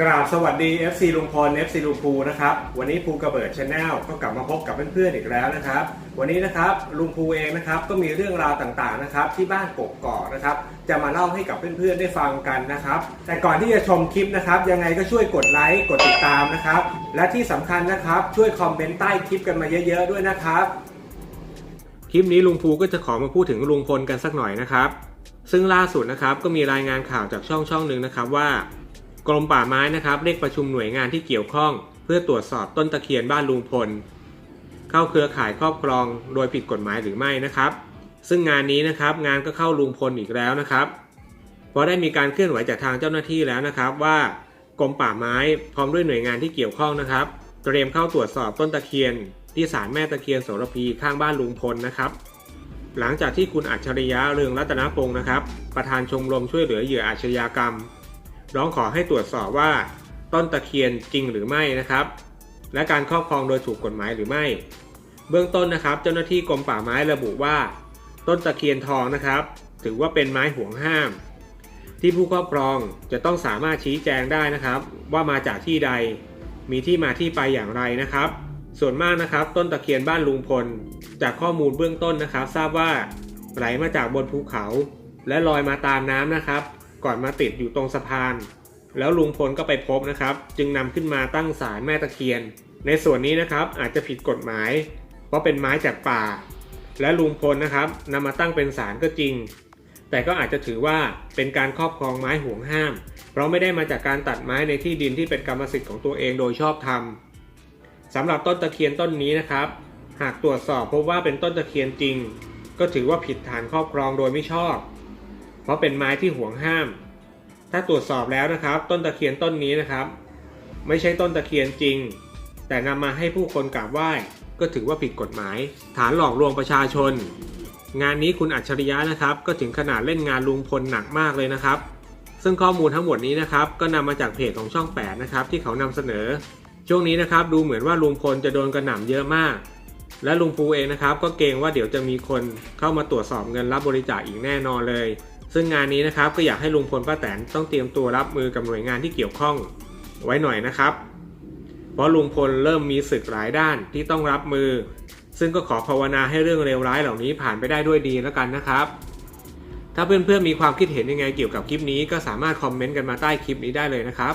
กราบสวัสดี FC ลุงพล FC ลุงภูนะครับ วันนี้ภูกระเบิดชาแนลก็กลับมาพบกับเพื่อนๆอีกแล้วนะครับ วันนี้นะครับลุงภูเองนะครับก็มีเรื่องราวต่างๆนะครับที่บ้านกกอกนะครับจะมาเล่าให้กับเพื่อนๆได้ฟังกันนะครับ แต่ก่อนที่จะชมคลิปนะครับยังไงก็ช่วยกดไลค์กดติดตามนะครับ และที่สำคัญนะครับช่วยคอมเมนต์ใต้คลิปกันมาเยอะๆด้วยนะครับ คลิปนี้ลุงภูก็จะขอมาพูดถึงลุงพลกันสักหน่อยนะครับ ซึ่งล่าสุดนะครับก็มีรายงานข่าวจากช่องช่องหนึ่งนะครับว่า กรมป่าไม้นะครับเรียกประชุมหน่วยงานที่เกี่ยวข้อง เพื่อตรวจสอบต้นตะเคียนบ้านลุงพล เข้าเครือข่ายครอบครองโดยผิดกฎหมายหรือไม่นะครับ ซึ่งงานนี้นะครับงานก็เข้าลุงพลอีกแล้วนะครับเพราะได้มีการเคลื่อนไหวจากทางเจ้าหน้าที่แล้วนะครับ ว่ากรมป่าไม้พร้อมด้วยหน่วยงานที่เกี่ยวข้องนะครับ เตรียมเข้าตรวจสอบต้นตะเคียน ที่ศาลแม่ตะเคียนโสระพีข้างบ้านลุงพลนะครับหลังจากที่คุณอัจฉริยะเรืองรัตนพงศ์นะครับ ประธานชมรมช่วยเหลือเหยื่ออาชญากรรม ร้องขอให้ตรวจสอบว่าต้นตะเคียนจริงหรือไม่นะครับ และการครอบครองโดยถูกกฎหมายหรือไม่ เบื้องต้นนะครับ เจ้าหน้าที่กรมป่าไม้ระบุว่า ต้นตะเคียนทองนะครับ ถือว่าเป็นไม้ห่วงห้าม ที่ผู้ครอบครองจะต้องสามารถชี้แจงได้นะครับ ว่ามาจากที่ใด มีที่มาที่ไปอย่างไรนะครับ ส่วนมากนะครับ ต้นตะเคียนบ้านลุงพล จากข้อมูลเบื้องต้นนะครับ ทราบว่าไหลมาจากบนภูเขา และลอยมาตามน้ำนะครับ ก่อนมาติดอยู่ตรงสะพาน แล้วลุงพลก็ไปพบนะครับ จึงนำขึ้นมาตั้งศาลแม่ตะเคียน ในส่วนนี้นะครับอาจจะผิดกฎหมาย เพราะเป็นไม้จากป่า และลุงพลนะครับนำมาตั้งเป็นศาลก็จริง แต่ก็อาจจะถือว่าเป็นการครอบครองไม้ห่วงห้าม เพราะไม่ได้มาจากการตัดไม้ในที่ดินที่เป็นกรรมสิทธิ์ของตัวเองโดยชอบธรรมสำหรับต้นตะเคียนต้นนี้นะครับ หากตรวจสอบพบว่าเป็นต้นตะเคียนจริง ก็ถือว่าผิดฐานครอบครองโดยไม่ชอบ ราะเป็นไม้ที่ห่วงห้าม ถ้าตรวจสอบแล้วนะครับ ต้นตะเคียนต้นนี้นะครับ ไม่ใช่ต้นตะเคียนจริง แต่นำมาให้ผู้คนกราบไหว้ ก็ถือว่าผิดกฎหมาย ฐานหลอกลวงประชาชน งานนี้คุณอัจฉริยะนะครับ ก็ถึงขนาดเล่นงานลุงพลหนักมากเลยนะครับ ซึ่งข้อมูลทั้งหมดนี้นะครับ ก็นำมาจากเพจของช่อง 8 นะครับ ที่เขานำเสนอ ช่วงนี้นะครับ ดูเหมือนว่าลุงพลจะโดนกระหน่ำเยอะมากและลุงปูเองนะครับ ก็เกรงว่าเดี๋ยวจะมีคนเข้ามาตรวจสอบเงินรับบริจาคอีกแน่นอนเลย ซึ่งงานนี้นะครับก็อยากให้ลุงพลป้าแตนต้องเตรียมตัวรับมือกับหน่วยงานที่เกี่ยวข้องไว้หน่อยนะครับ เพราะลุงพลเริ่มมีศึกหลายด้านที่ต้องรับมือ ซึ่งก็ขอภาวนาให้เรื่องเลวร้ายเหล่านี้ผ่านไปได้ด้วยดีแล้วกันนะครับ ถ้าเพื่อนๆมีความคิดเห็นยังไงเกี่ยวกับคลิปนี้ก็สามารถคอมเมนต์กันมาใต้คลิปนี้ได้เลยนะครับ